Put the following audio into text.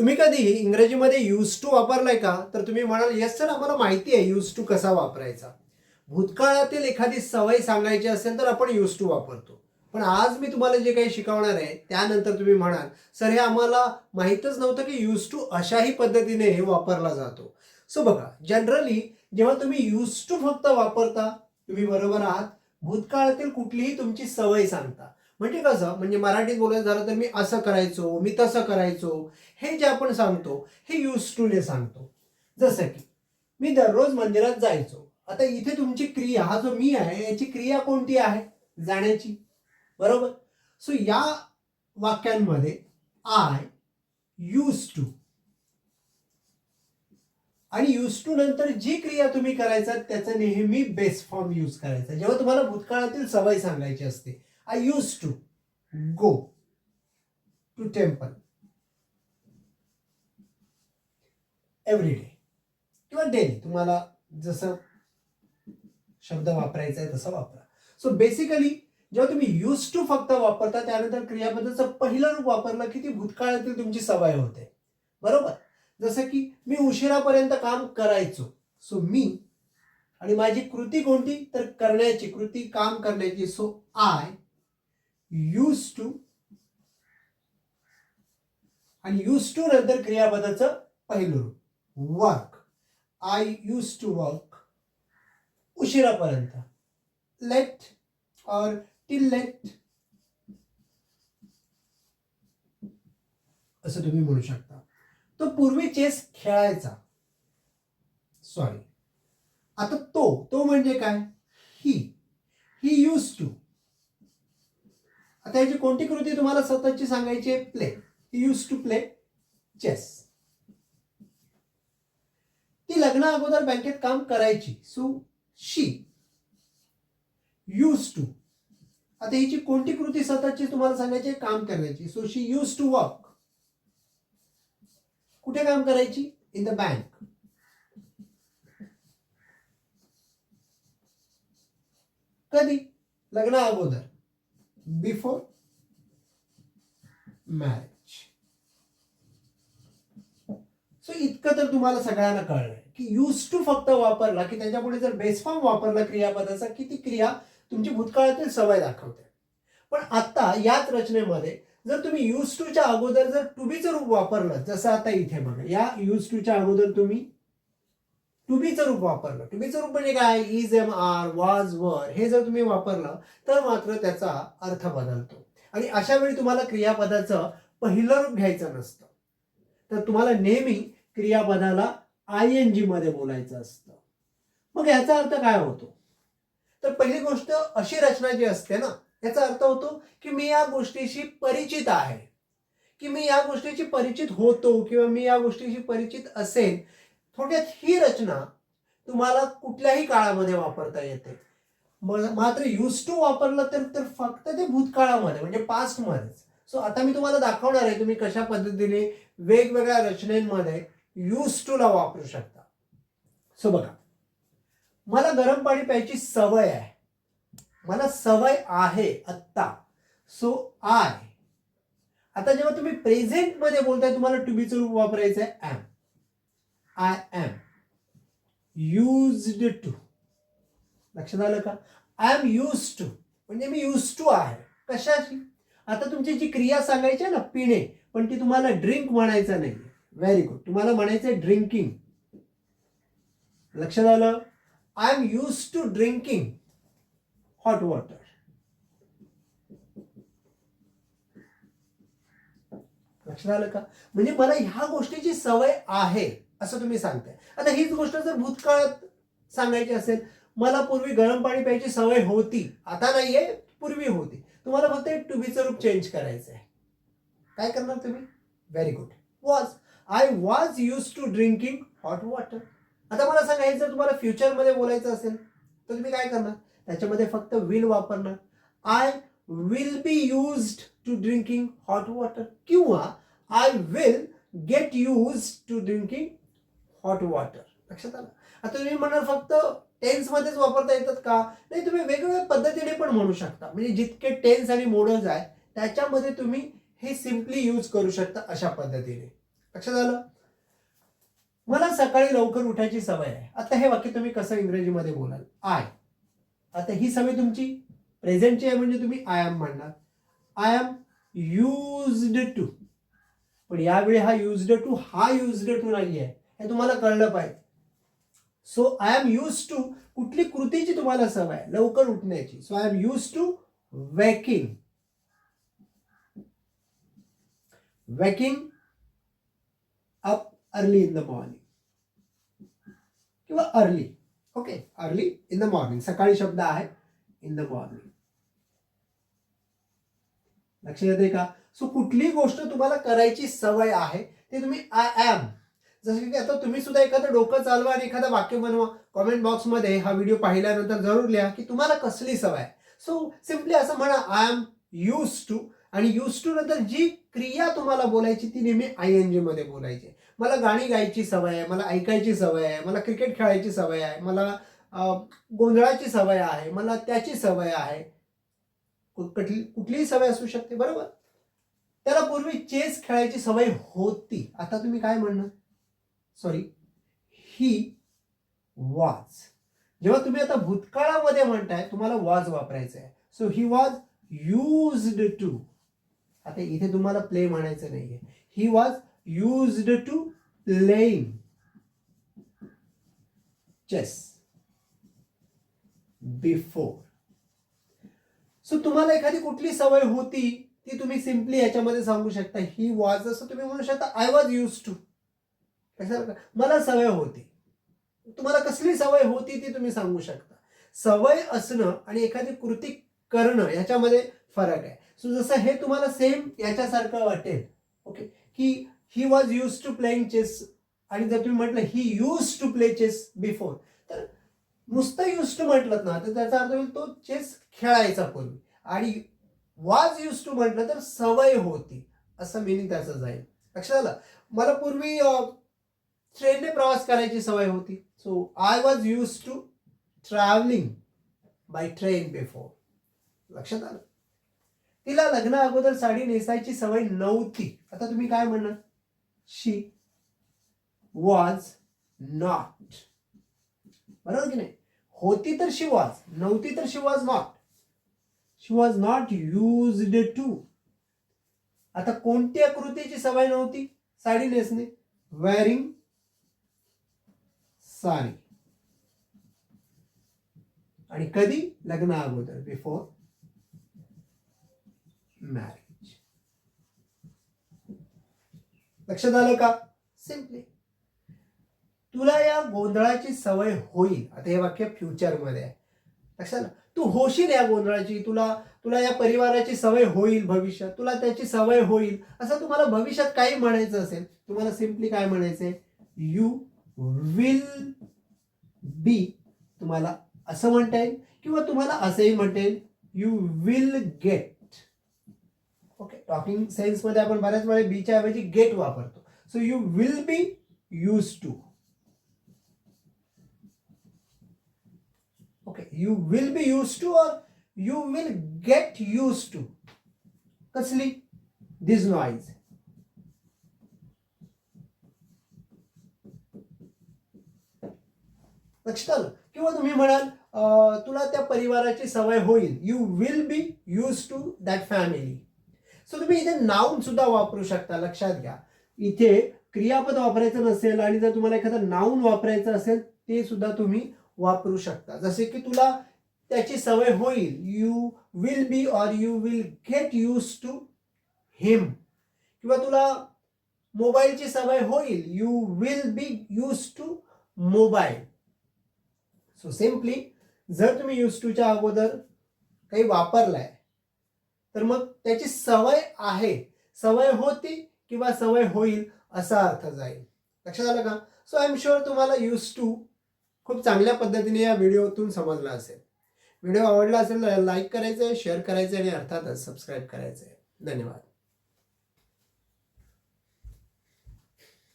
तुम्ही कधी इंग्रजीमध्ये यूज टू वापरलाय का? तर तुम्ही म्हणाल येस सर आम्हाला माहिती आहे यूज टू कसा वापरायचा. भूतकाळातील एखादी सवय सांगायची असेल तर आपण यूज टू वापरतो. पण आज मी तुम्हाला जे काही शिकवणार आहे त्यानंतर तुम्ही म्हणाल सर हे आम्हाला माहीतच नव्हतं की यूज टू अशाही पद्धतीने हे वापरला जातो. सो बघा जनरली जेव्हा तुम्ही यूज टू फक्त वापरता तुम्ही बरोबर आहात. भूतकाळातील कुठलीही तुमची सवय सांगता. म्हणजे कसं? म्हणजे मराठीत बोलायचं झालं तर मी असं करायचो मी तसं करायचो हे जे आपण सांगतो हे यूज टूने सांगतो. जसं की मी दररोज मंदिरात जायचो. आता इथे तुमची क्रिया हा जो मी आहे याची क्रिया कोणती आहे? जाण्याची. बरोबर? सो या वाक्यांमध्ये आय यूज टू आणि यूज टू नंतर जी क्रिया तुम्ही करायचा त्याचा नेहमी बेस फॉर्म यूज करायचा. जेव्हा तुम्हाला भूतकाळातील सवय सांगायची असते I use to go to temple every day किंवा डेली तुम्हाला जसं शब्द वापरायचा आहे तसं वापरा. सो बेसिकली जेव्हा तुम्ही यूज टू फक्त वापरता त्यानंतर क्रियापदाचं पहिलं रूप वापरलं की ती भूतकाळातील तुमची सवय होते. बरोबर? जसं की मी उशिरापर्यंत काम करायचो. सो मी आणि माझी कृती कोणती? तर करण्याची. कृती काम करण्याची. सो आय यूज टू आणि यूज टू नंतर क्रियापदाचं पहिलं रूप. Work I use to work उशिरापर्यंत. लेट और टिल लेट असं तुम्ही म्हणू शकता. तो पूर्वी चेस खेळायचा. सॉरी आता तो तो म्हणजे काय? ही ही यूज टू आता याची कोणती कृती तुम्हाला सततची सांगायची आहे? Play he use to play chess ती लग्ना अगोदर बँकेत काम करायची. सो शी यूज टू आता हिची कोणती कृती सततची तुम्हाला सांगायची काम करण्याची so she use to work कुठे काम करायची? इन द बँक कधी? लग्ना अगोदर. बिफोर मॅरेज सो इतकं तर तुम्हाला सगळ्यांना कळलंय की यूज टू फक्त वापरला की त्याच्यापुढे जर बेस फॉर्म वापरला क्रियापदाचा की ती क्रिया तुमची भूतकाळातील सवय दाखवते. पण आता याच रचनेमध्ये जर तुम्ही यूज टूच्या अगोदर जर टू बीचं रूप वापरलं जसं आता इथे बघा या यूज टूच्या अगोदर तुम्ही टू बीचं रूप वापरलं. टू बीचं रूप म्हणजे काय? इज एम आर वाज वर हे जर तुम्ही वापरलं तर मात्र त्याचा अर्थ बदलतो. आणि अशा वेळी तुम्हाला क्रियापदाचं पहिलं रूप घ्यायचं नसतं. तर तुम्हाला नेहमी क्रियापदाला आय एन जी मध्ये बोलायचं असतं. मग याचा अर्थ काय होतो? तर पहिली गोष्ट अशी रचना जी असते ना याचा अर्थ होतो की मी या गोष्टीशी परिचित आहे. की मी या गोष्टीशी परिचित होतो किंवा मी या गोष्टीशी परिचित असेल थोडक्यात ही रचना तुम्हाला कुठल्याही काळामध्ये वापरता येते. मात्र युज टू वापरलं तर तर फक्त ते भूतकाळामध्ये म्हणजे पास्टमध्येच सो आता मी तुम्हाला दाखवणार आहे तुम्ही कशा पद्धतीने वेगवेगळ्या रचनेमध्ये युज टूला वापरू शकता. सो बघा. मला गरम पाणी प्यायची सवय आहे. मला सवय आहे आत्ता. सो आय आता जेव्हा तुम्ही प्रेझेंटमध्ये बोलताय तुम्हाला टू बीचं रूप वापरायचं आहे am I am used to लक्षात आलं का? आय एम यूज टू म्हणजे मी यूज टू आहे. कशाशी? आता तुमची जी क्रिया सांगायची आहे ना पिणे पण ती तुम्हाला ड्रिंक म्हणायचं नाही. व्हेरी गुड तुम्हाला म्हणायचं आहे ड्रिंकिंग लक्षात आलं? I am use to drinking hot water लक्षात आलं का? म्हणजे मला ह्या गोष्टीची सवय आहे. असं तुम्ही सांगताय. आता हीच गोष्ट जर भूतकाळात सांगायची असेल मला पूर्वी गरम पाणी प्यायची सवय होती. आता नाहीये पूर्वी होती. तुम्हाला फक्त एक टुबीचं रूप चेंज करायचं आहे काय करणार तुम्ही? Very good was I was use to drinking hot water आता मला सांगा हे जर तुम्हाला फ्युचरमध्ये बोलायचं असेल तर तुम्ही काय करणार? त्याच्यामध्ये फक्त विल वापरणार. I will be use to drinking hot water किंवा I will get use to drinking hot water लक्षात आलं? आता तुम्ही म्हणणार फक्त टेन्समध्येच वापरता येतात का? नाही तुम्ही वेगवेगळ्या पद्धतीने पण म्हणू शकता. म्हणजे जितके टेन्स आणि मोडल्स आहे त्याच्यामध्ये तुम्ही हे सिम्पली यूज करू शकता अशा पद्धतीने. लक्षात आलं? मला सकाळी लवकर उठायची सवय आहे. आता हे वाक्य तुम्ही कसं इंग्रजीमध्ये बोलाल? आय आता ही सवय तुमची प्रेझेंटची आहे म्हणजे तुम्ही आय एम म्हणणार. आय एम युज्ड टू पण यावेळी हा युज्ड टू हा युज्ड टू नाही आहे. हे तुम्हाला कळलं पाहिजे. So I am use to कुठली कृतीची तुम्हाला सवय आहे? लवकर उठण्याची. So I am use to waking waking up early in the morning किंवा early okay early in the morning सकाळी शब्द आहे इन द मॉर्निंग लक्षात येते का? सो कुठली गोष्ट तुम्हाला करायची सवय आहे ते तुम्ही आय ॲम जसं की आता तुम्ही सुद्धा एखादं डोकं चालवा आणि एखादं वाक्य बनवा. कॉमेंट बॉक्समध्ये हा व्हिडिओ पाहिल्यानंतर जरूर लिहा की तुम्हाला कसली सवय सो सिम्पली असं म्हणा आय एम यूज टू आणि यूज टू नंतर जी क्रिया तुम्हाला बोलायची ती नेहमी आय एन जी मध्ये बोलायची मला गाणी गायची सवय आहे मला ऐकायची सवय आहे मला क्रिकेट खेळायची सवय आहे मला गोंधळाची सवय आहे मला त्याची सवय आहे. कुठली कुठलीही सवय असू शकते बरोबर? त्याला पूर्वी चेस खेळायची सवय होती. आता तुम्ही काय म्हणणार? सॉरी ही वाज जेव्हा तुम्ही आता भूतकाळामध्ये म्हणताय तुम्हाला वाज वापरायचं आहे so he was used to आता इथे तुम्हाला प्ले म्हणायचं नाहीये. He was used to playing chess before so तुम्हाला एखादी कुठली सवय होती ती तुम्ही सिम्पली याच्यामध्ये सांगू शकता. ही वाज असं तुम्ही म्हणू शकता आय वॉज यूज टू कशाला? मला सवय होती. तुम्हाला कसली सवय होती ती तुम्ही सांगू शकता. सवय असणं आणि एखादी कृती करणं याच्यामध्ये फरक आहे. सो जसं हे तुम्हाला सेम याच्यासारखं वाटेल. ओके की he was use to playing chess आणि जर तुम्ही म्हटलं he use to play chess before तर नुसतं यूज टू म्हटलं ना तर त्याचा अर्थ होईल तो चेस खेळायचा पूर्वी. आणि वाज यूज टू म्हटलं तर सवय होती. असं मिनिंग त्याचं जाईल. लक्षात आलं? मला पूर्वी ट्रेनने प्रवास करायची सवय होती. So I was use to travelling by train before लक्षात आलं? तिला लग्ना अगोदर साडी नेसायची सवय नव्हती. आता तुम्ही काय म्हणणार शी वॉज नॉट बरोबर की नाही? होती तर शी वॉज नव्हती तर she was not she was not used to आता कोणत्या आकृतीची सवय नव्हती? साडी नेसणे. वेअरिंग सारी. आणि कधी? लग्न अगोदर बिफोर मॅरेज लक्षात आलं का? सिम्पली तुला या गोंधळाची सवय होईल. आता हे वाक्य फ्युचरमध्ये आहे. लक्षात आलं? तू होशील या गोंधळाची. तुला तुला या परिवाराची सवय होईल भविष्यात. तुला त्याची सवय होईल. असं तुम्हाला भविष्यात काही म्हणायचं असेल तुम्हाला सिम्पली काय म्हणायचंय? यू विल बी तुम्हाला असं म्हणता येईल किंवा तुम्हाला असंही म्हणता येईल. You will get okay talking सेन्समध्ये आपण बऱ्याच वेळा बीच्या ऐवजी गेट वापरतो. So you will be use to okay you will be use to और you will get use to कसली? दिस नॉईज लक्षात आलं. किंवा तुम्ही म्हणाल तुला त्या परिवाराची सवय होईल. You will be use to that family so तुम्ही इथे नाऊन सुद्धा वापरू शकता. लक्षात घ्या. इथे क्रियापद वापरायचं नसेल आणि जर तुम्हाला एखादं नाऊन वापरायचं असेल ते सुद्धा तुम्ही वापरू शकता. जसे की तुला त्याची सवय होईल. You will be or you will get use to him किंवा तुला मोबाईलची सवय होईल. You will be use to mobile so simply जर तुम्ही यूज टूच्या अगोदर काही वापरलाय तर मग त्याची सवय आहे. सवय होती किंवा सवय होईल असा अर्थ जाईल. लक्षात आलं का? सो आय एम शुअर तुम्हाला यूज टू खूप चांगल्या पद्धतीने या व्हिडिओतून समजला असेल. व्हिडिओ आवडला असेल तर लाईक करायचं आहे शेअर करायचं आहे आणि अर्थातच सबस्क्राईब करायचं आहे धन्यवाद.